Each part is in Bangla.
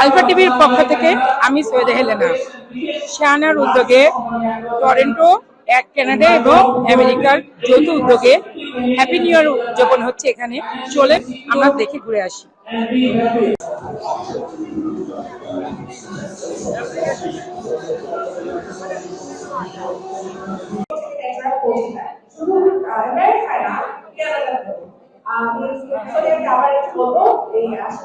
আলফা টিভির পক্ষ থেকে আমি সৈয়দ হেলেনা শাহানার উদ্যোগে টরেন্টো, এক কানাডা এবং আমেরিকার যৌথ উদ্যোগে হ্যাপি নিউ ইয়ার উদযাপন হচ্ছে এখানে। চলে আমরা দেখে ঘুরে আসি। শুধু স্পেশালি আবার বলব এই আশা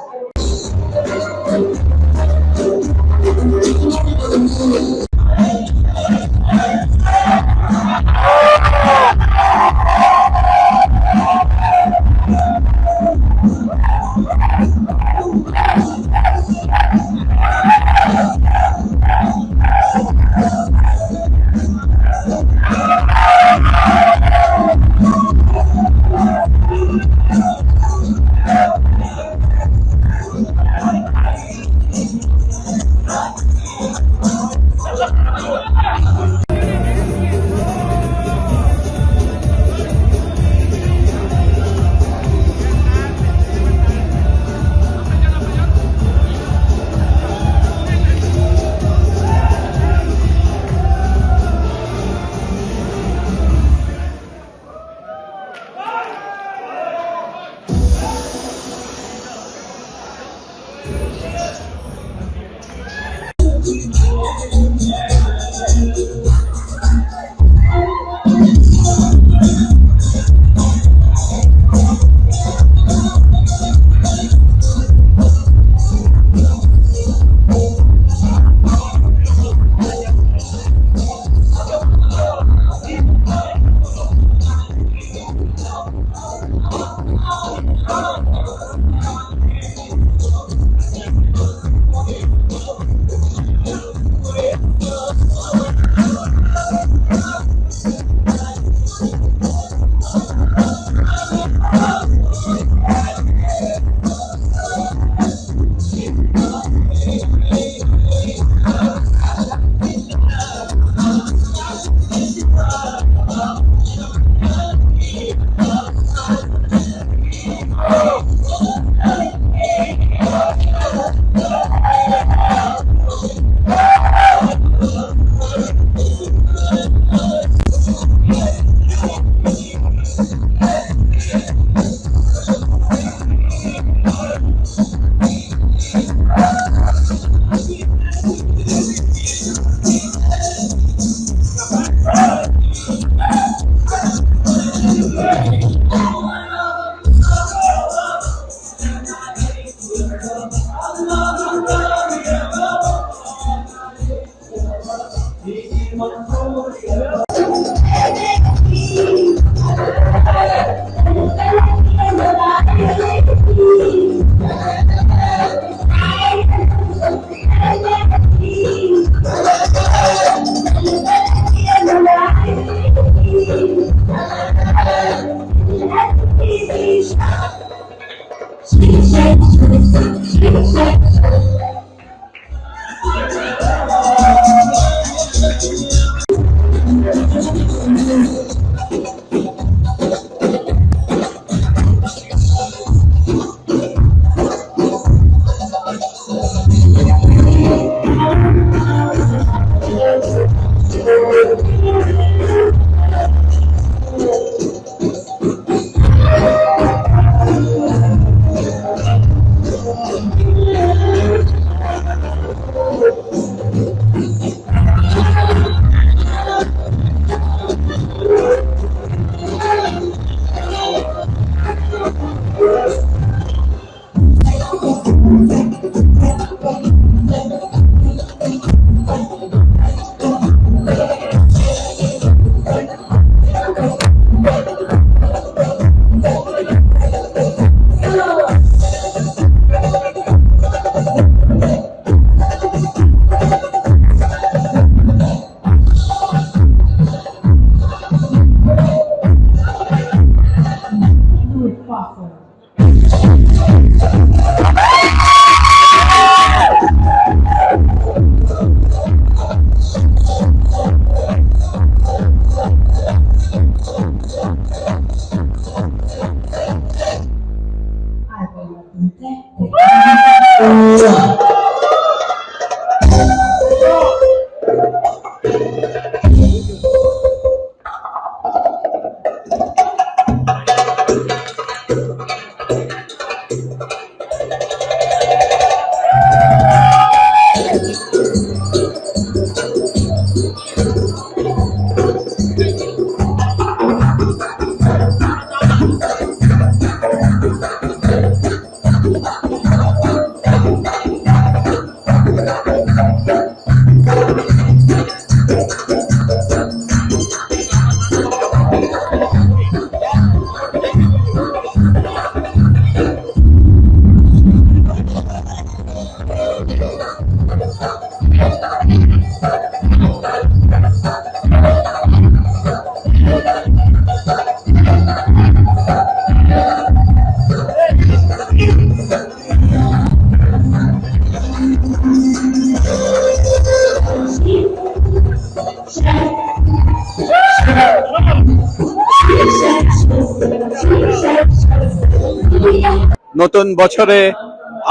নতুন বছরে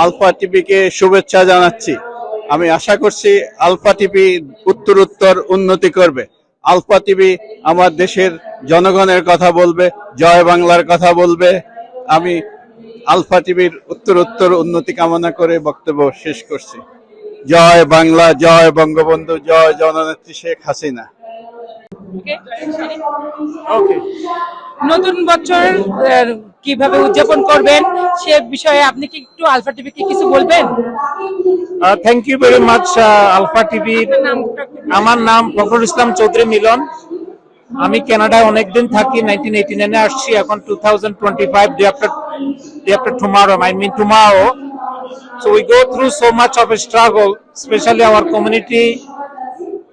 আলফা টিভিকে শুভেচ্ছা জানাচ্ছি। আমি আশা করছি আলফা টিভি উত্তর উত্তর উন্নতি করবে। আলফা টিভি আমার দেশের জনগণের কথা বলবে, জয় বাংলার কথা বলবে। আমি আলফা টিভির উত্তর উত্তর উন্নতি কামনা করে বক্তব্য শেষ করছি। জয় বাংলা, জয় বঙ্গবন্ধু, জয় জননেত্রী শেখ হাসিনা। নতুন বছর কীভাবে উদযাপন করবেন সে বিষয়ে আপনি কি একটু আলফা টিভিকে কিছু বলবেন? Thank you very much Alpha TV আমার নাম ফখরুল ইসলাম চৌধুরী মিলন। আমি কানাডায় অনেকদিন থাকি নাইনটিন এইটি নাইনে আসছি এখন two thousand twenty five day after day after tomorrow I mean tomorrow so we go through so much of struggle, especially our community.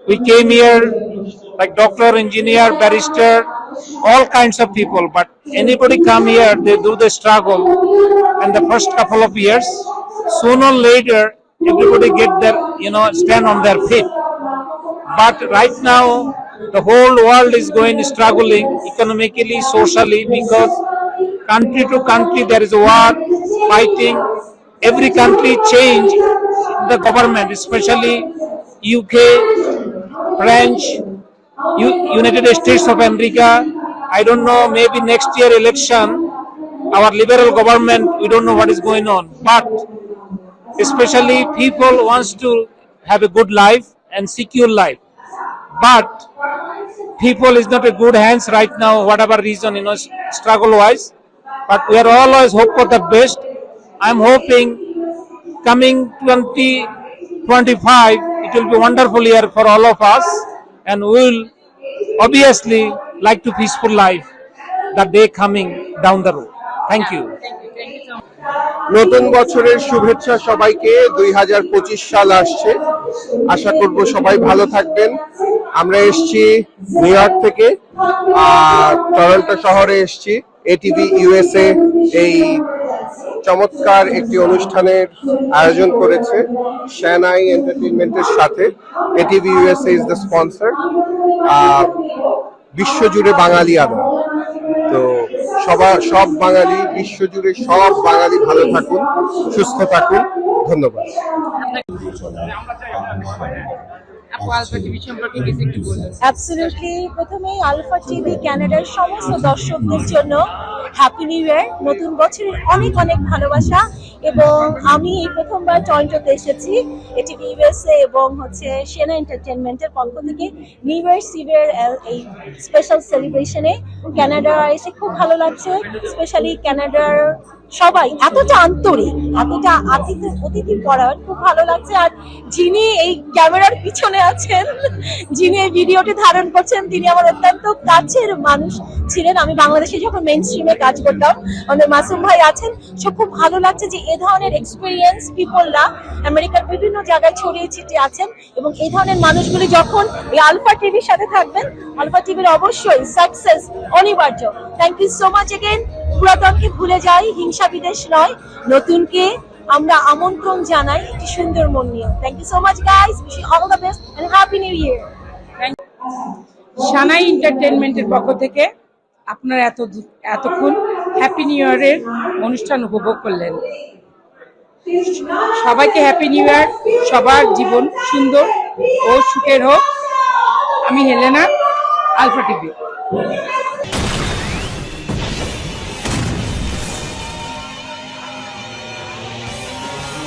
We came here like doctor, engineer, barrister, all kinds of people. But anybody come here, they do the struggle. And the first couple of years, sooner or later, everybody get their, you know, stand on their feet. But right now, the whole world is going struggling economically, socially, because country to country there is a war, fighting. Every country change the government, especially UK, French, United States of America. I don't know, maybe next year election, our liberal government, we don't know what is going on. But especially people wants to have a good life and secure life but people is not a good hands right now whatever reason you know struggle wise but we are always hope for the best i'm hoping coming 2025 it will be wonderful year for all of us and we will obviously, like to peaceful life the day coming down the road. Thank you. নতুন বছরের শুভেচ্ছা সবাইকে। দুই হাজার পঁচিশ সাল আসছে। আশা করব সবাই ভালো থাকবেন। আমরা এসছি নিউ ইয়র্ক থেকে, আর টরন্টো শহরে এসছি। এটিভি ইউএসএ এই চমৎকার একটি অনুষ্ঠানের আয়োজন করেছে শ্যানাই এন্টারটেনমেন্টের সাথে। ATV USA is the sponsor বিশ্বজুড়ে বাঙালি আদর। তো সবার সব বাঙালি, বিশ্বজুড়ে সব বাঙালি ভালো থাকুন, সুস্থ থাকুন। ধন্যবাদ। অ্যাবসলিউটলি প্রথমেই আলফা টিভি কানাডার সমস্ত দর্শকদের জন্য হ্যাপি নিউ ইয়ার নতুন বছরের অনেক অনেক ভালোবাসা এবং আমি এই প্রথমবার টরন্টোতে এসেছি এটি ইউএসএ এবং হচ্ছে সেনা এন্টারটেনমেন্টের পক্ষ থেকে নিউ ইয়ার্স ইভের এই স্পেশাল সেলিব্রেশনে কানাডা এসে খুব ভালো লাগছে স্পেশালি কানাডার সবাই এতটা আন্তরিক, এতটা আতিথ্য অতিথি পরায়ণ, খুব ভালো লাগছে। আর যিনি এই ক্যামেরার পিছনে আছেন, যিনি এই ভিডিওটি ধারণ করছেন, তিনি আমার অত্যন্ত কাছের মানুষ ছিলেন। আমি বাংলাদেশে যখন মেন স্ট্রিমে কাজ করতাম, আমাদের মাসুম ভাই আছেন সব খুব ভালো লাগছে যে এ ধরনের এক্সপিরিয়েন্স পিপলরা আমেরিকার বিভিন্ন জায়গায় ছড়িয়ে ছিটিয়ে আছেন এবং এই ধরনের মানুষগুলি যখন এই আলফা টিভির সাথে থাকবেন, আলফা টিভির অবশ্যই সাকসেস অনিবার্য। Thank you so much again পুরাতনকে ভুলে যাই, হিংসা বিদেশ নয়। নতুনকে আমরা আমন্ত্রণ জানাই একটি সুন্দর মন নিয়ে thank you so much guys wish all the best and happy new year Sanai এন্টারটেনমেন্টের পক্ষ থেকে আপনারা এত এতক্ষণ হ্যাপি নিউ ইয়ারের অনুষ্ঠান উপভোগ করলেন। সবাইকে হ্যাপি নিউ ইয়ার সবার জীবন সুন্দর ও সুখের হোক। আমি হেলেনা আলফা টিভি